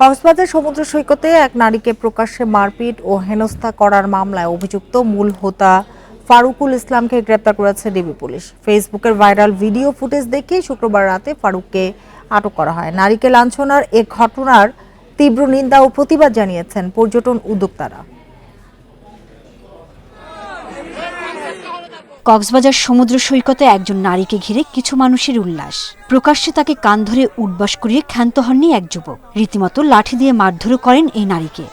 কক্সবাজার সমুদ্র সৈকতে এক নারীকে প্রকাশ্যে মারপিট ও হেনস্থা করার মামলায় অভিযুক্ত মূল হোতা ফারুকুল ইসলামকে গ্রেপ্তার করেছে ডিবি পুলিশ। ফেসবুকের ভাইরাল ভিডিও ফুটেজ দেখে শুক্রবার রাতে ফারুককে আটক করা হয়। নারীকে লাঞ্ছনার এ ঘটনার তীব্র নিন্দা ও প্রতিবাদ জানিয়েছেন পর্যটন উদ্যোক্তারা। কক্সবাজার সমুদ্র সৈকতে একজন নারীকে ঘিরে কিছু মানুষের উল্লাস। প্রকাশ্যে তাকে কান ধরে উঠবাস করিয়ে ক্ষান্ত হননি এক যুবক। রীতিমতো লাঠি দিয়ে মারধরও করেন এই নারীকে।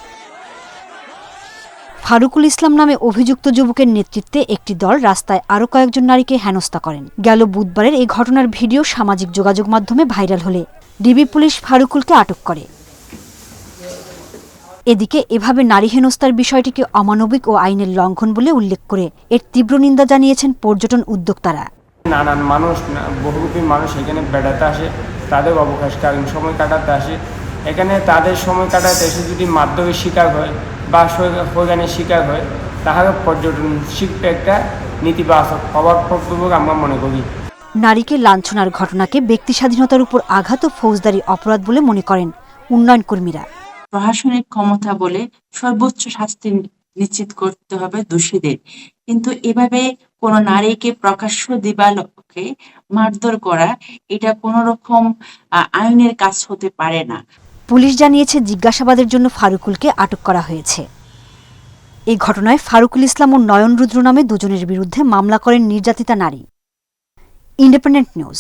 ফারুকুল ইসলাম নামে অভিযুক্ত যুবকের নেতৃত্বে একটি দল রাস্তায় আরও কয়েকজন নারীকে হেনস্থা করেন। গেল বুধবারের এই ঘটনার ভিডিও সামাজিক যোগাযোগ মাধ্যমে ভাইরাল হলে। ডিবি পুলিশ ফারুকুলকে আটক করে। এদিকে এভাবে নারী হেনস্থার বিষয়টিকে অমানবিক ও আইনের লঙ্ঘন বলে উল্লেখ করে এর তীব্র নিন্দা জানিয়েছেন পর্যটন উদ্যোক্তারা। নানান মানুষ বহুরূপী মানুষ এখানে বেড়াতে আসে তাদের অবকাশকালীন সময় কাটাতে আসে। এখানে তাদের সময় কাটাতে এসে যদি মাধ্যমিক শিকার হয় বা সৈগানের শিকার হয় তাহলে পর্যটন শিল্পে একটা নেতিবাচক প্রভাব পড়বে আমরা মনে করি। নারীকে লাঞ্ছনার ঘটনাকে ব্যক্তি স্বাধীনতার উপর আঘাত ও ফৌজদারি অপরাধ বলে মনে করেন উন্নয়ন কর্মীরা প্রশাসনিক ক্ষমতা বলে সর্বোচ্চ শাস্তি নিশ্চিত করতে হবে দোষীদের। কিন্তু এভাবে কোনো নারীকে প্রকাশ্য দিবালোকে মারধর করা, এটা কোনো রকম আইনের কাজ হতে পারে না। পুলিশ জানিয়েছে জিজ্ঞাসাবাদের জন্য ফারুকুলকে আটক করা হয়েছে। এই ঘটনায় ফারুকুল ইসলাম ও নয়ন রুদ্র নামে দুজনের বিরুদ্ধে মামলা করেন নির্যাতিতা নারী। Independent News.